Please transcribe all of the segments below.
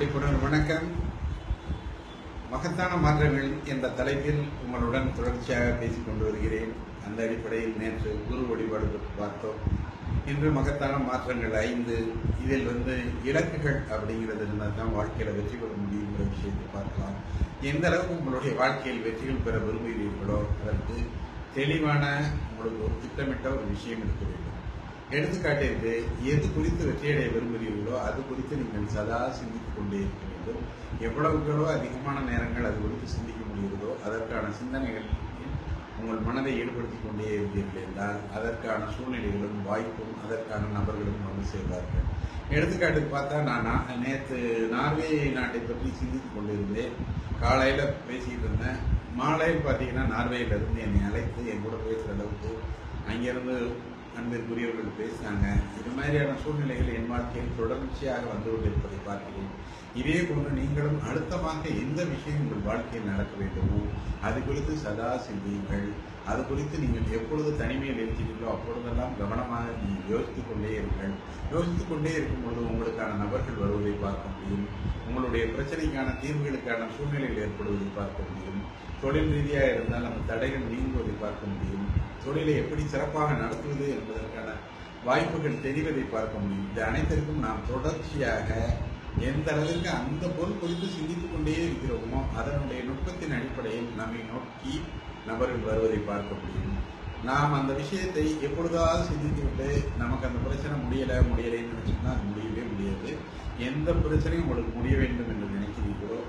விழிப்புணர்வு வணக்கம். மகத்தான மாற்றங்கள் என்ற தலைப்பில் உங்களுடன் தொடர்ச்சியாக பேசிக் கொண்டு வருகிறேன். அந்த அடிப்படையில் நேற்று குரு வழிபாடு பற்றி பார்த்தோம். இன்று மகத்தான மாற்றங்கள் ஐந்து இதில் வந்து இலக்குகள் அப்படிங்கிறது இருந்தால் தான் வாழ்க்கையில் வெற்றி பெற முடியுங்கிற விஷயத்தை பார்க்கலாம். எந்த அளவுக்கு உங்களுடைய வாழ்க்கையில் வெற்றிகள் பெற விரும்புகிறீர்களோ அதற்கு தெளிவான உங்களுக்கு ஒரு திட்டமிட்ட ஒரு விஷயம் இருக்க வேண்டும். எடுத்துக்காட்டிற்கு எது குறித்து வெற்றியடைய விரும்புகிறீர்களோ அது குறித்து நீங்கள் சதா சிந்தித்துக் கொண்டே இருக்க வேண்டும். எவ்வளவுகளோ அதிகமான நேரங்கள் அது குறித்து சிந்திக்க முடிகிறதோ அதற்கான சிந்தனைகள் உங்கள் மனதை ஈடுபடுத்தி கொண்டே இருந்தீர்கள் என்றால் அதற்கான சூழ்நிலைகளும் வாய்ப்பும் அதற்கான நபர்களும் வந்து சேர்வார்கள். எடுத்துக்காட்டுக்கு பார்த்தா நான் நேற்று நார்வே நாட்டை பற்றி சிந்தித்துக் கொண்டிருந்தேன். காலையில் பேசிக்கிட்டு இருந்தேன். மாலையில் பார்த்தீங்கன்னா நார்வேயிலிருந்து என்னை அழைத்து என் கூட பேசுகிற அளவுக்கு அங்கிருந்து அன்பிற்குரியவர்கள் பேசினாங்க இது மாதிரியான சூழ்நிலைகள் என் வாழ்க்கையில் தொடர்ச்சியாக வந்து கொண்டிருப்பதை பார்க்கிறேன். இதே போன்று நீங்களும் அழுத்தமாக எந்த விஷயம் உங்கள் வாழ்க்கையில் நடக்க வேண்டுமோ அது குறித்து சதா சிந்தியுங்கள். அது குறித்து நீங்கள் எப்பொழுது தனிமையில் இருக்கிறீர்களோ அப்பொழுதெல்லாம் கவனமாக நீங்கள் யோசித்துக் கொண்டே இருங்கள். யோசித்துக் கொண்டே இருக்கும் பொழுது உங்களுக்கான நபர்கள் வருவதை பார்க்க முடியும். உங்களுடைய பிரச்சனைக்கான தீர்வுகளுக்கான சூழ்நிலைகள் ஏற்படுவதை பார்க்க முடியும். தொழில் ரீதியாக இருந்தால் நம்ம தடைகள் நீங்குவதை பார்க்க முடியும். தொழிலை எப்படி சிறப்பாக நடத்துவது என்பதற்கான வாய்ப்புகள் தெரிவதை பார்க்க முடியும். இது அனைத்திற்கும் நாம் தொடர்ச்சியாக எந்த அளவிற்கு அந்த பொருள் குறித்து சிந்தித்துக் கொண்டே இருக்கிறோமோ அதனுடைய நுட்பத்தின் அடிப்படையில் நம்மை நோக்கி நபர்கள் வருவதை பார்க்க முடியும். நாம் அந்த விஷயத்தை எப்பொழுதாவது சிந்தித்துவிட்டு நமக்கு அந்த பிரச்சனை முடியலை முடியலைன்னு நினச்சோம்னா அது முடியவே முடியாது. எந்த பிரச்சனையும் உங்களுக்கு முடிய வேண்டும் என்று நினைக்கிறீர்களோ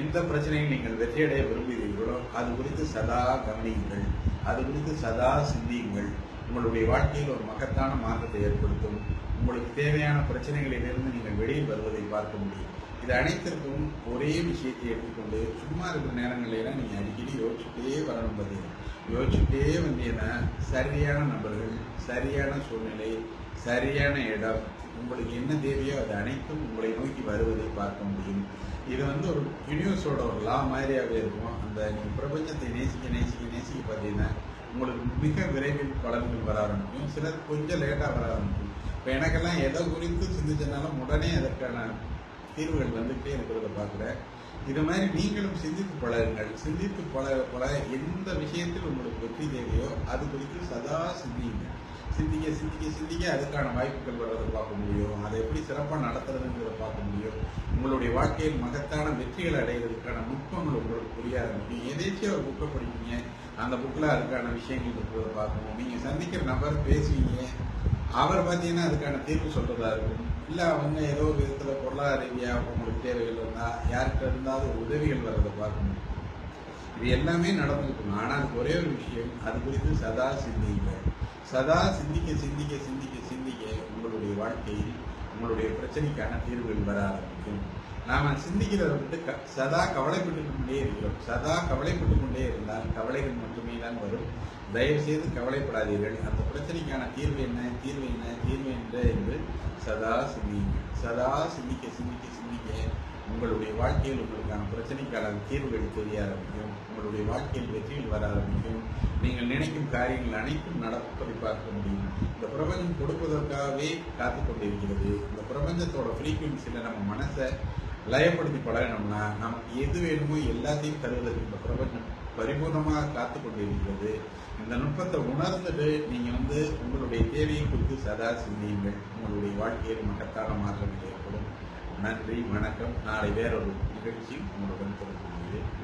எந்த பிரச்சனையும் நீங்கள் வெற்றியடைய விரும்புகிறீர்களோ அது குறித்து சதா கவனியுங்கள். அது குறித்து சதா சிந்தியுங்கள். உங்களுடைய வாழ்க்கையில் ஒரு மகத்தான மாற்றத்தை ஏற்படுத்தும். உங்களுக்கு தேவையான பிரச்சனைகளிலிருந்து நீங்கள் வெளியில் வருவதை பார்க்க முடியும். இது அனைத்திற்கும் ஒரே விஷயத்தை எடுத்துக்கொண்டு சும்மா இருக்கிற நேரங்களெல்லாம் நீங்கள் அடிக்கடி யோசிச்சுட்டே வரணும் பார்த்தீங்கன்னா யோசிச்சுட்டே வந்தீங்கன்னா சரியான நபர்கள் சரியான சூழ்நிலை சரியான இடம் உங்களுக்கு என்ன தேவையோ அது அனைத்தும் உங்களை நோக்கி வருவதை பார்க்க முடியும். இது வந்து ஒரு யூனிவர்ஸோட ஒரு லா மாதிரியாகவே இருக்கும். அந்த நீங்கள் பிரபஞ்சத்தை நேசிக்க நேசிக்க நேசிக்க பார்த்தீங்கன்னா உங்களுக்கு மிக விரைவில் பலன்கள் வர ஆரம்பிக்கும். சிலர் கொஞ்சம் லேட்டாக வர ஆரம்பிக்கும். இப்போ எனக்கெல்லாம் எதை குறித்து சிந்திச்சனாலும் உடனே அதற்கான தீர்வுகள் வந்துகிட்டே இருக்கிறத பார்க்குறேன். இது மாதிரி நீங்களும் சிந்தித்து பழகுங்கள். சிந்தித்து பழக பழக எந்த விஷயத்தில் உங்களுக்கு வெற்றி தேவையோ அது குறித்து சதா சிந்தியுங்க. சிந்திக்க சிந்திக்க சிந்திக்க அதுக்கான வாய்ப்புகள் வர்றதை பார்க்க முடியும். அதை எப்படி சிறப்பாக நடத்துறதுங்கிறத பார்க்க முடியும். உங்களுடைய வாழ்க்கையில் மகத்தான வெற்றிகள் அடைகிறதுக்கான நுட்பங்கள் உங்களுக்கு புரிய ஆரம்பிக்கும். எதேச்சும் ஒரு புக்கை படிப்பீங்க? அந்த புக்கில் அதுக்கான விஷயங்கள் இருக்கிறத பார்க்கணும். நீங்கள் சந்திக்கிற நபர் பேசுவீங்க. அவர் பார்த்தீங்கன்னா அதுக்கான தீர்வு சொல்றதா இருக்கும். இல்லை அவங்க ஏதோ ஒரு விதத்தில் பொருளாதார ரீதியாக உங்களுக்கு தேவைகள் இருந்தால் யார்கிட்ட இருந்தாலும் உதவிகள் வர்றதை பார்க்கணும் இது எல்லாமே நடந்திருக்கும். ஆனால் அதுக்கு ஒரே ஒரு விஷயம் அது குறித்து சதா சிந்திங்க. சதா சிந்திக்க சிந்திக்க சிந்திக்க சிந்திக்க உங்களுடைய வாழ்க்கையில் உங்களுடைய பிரச்சனைக்கான தீர்வுகள் வர ஆரம்பிக்கும். நாம சிந்திக்கிறத விட்டு க- சதா கவலைப்பட்டு கொண்டே இருக்கிறோம். சதா கவலைப்பட்டு இருந்தால் கவலைகள் மட்டுமே தான் வரும். தயவு செய்து கவலைப்படாதீர்கள். அந்த பிரச்சனைக்கான தீர்வு என்ன? தீர்வு என்ன? தீர்வு என்ன என்று சதா சிந்திங்க சதா சிந்திக்க சிந்திக்க சிந்திக்க உங்களுடைய வாழ்க்கையில் உங்களுக்கான பிரச்சனைக்கான தீர்வுகள் தெரிய ஆரம்பிக்கும். உங்களுடைய வாழ்க்கையில் வெற்றிகள் வர ஆரம்பிக்கும். நீங்கள் நினைக்கும் காரியங்கள் அனைத்தும் நடப்பதை பார்க்க முடியும். இந்த பிரபஞ்சம் கொடுப்பதற்காகவே காத்து கொண்டிருக்கிறது. இந்த பிரபஞ்சத்தோட ஃப்ரீக்குவன்சியில் நம்ம மனசை லயப்படுத்தி பழகினோம்னா நமக்கு எது வேணுமோ எல்லாத்தையும் தருவதற்கு இந்த பிரபஞ்சம் பரிபூர்ணமாக காத்து கொண்டிருக்கிறது. இந்த நுட்பத்தை உணர்ந்துட்டு நீங்கள் வந்து உங்களுடைய தேவையை குறித்து சதா சிந்தியுங்கள். உங்களுடைய வாழ்க்கையில் மகத்தான மாற்றங்கள் ஏற்படும். நன்றி வணக்கம். நாளை வேறொரு நிகழ்ச்சி உங்களுடன் தொடர்பு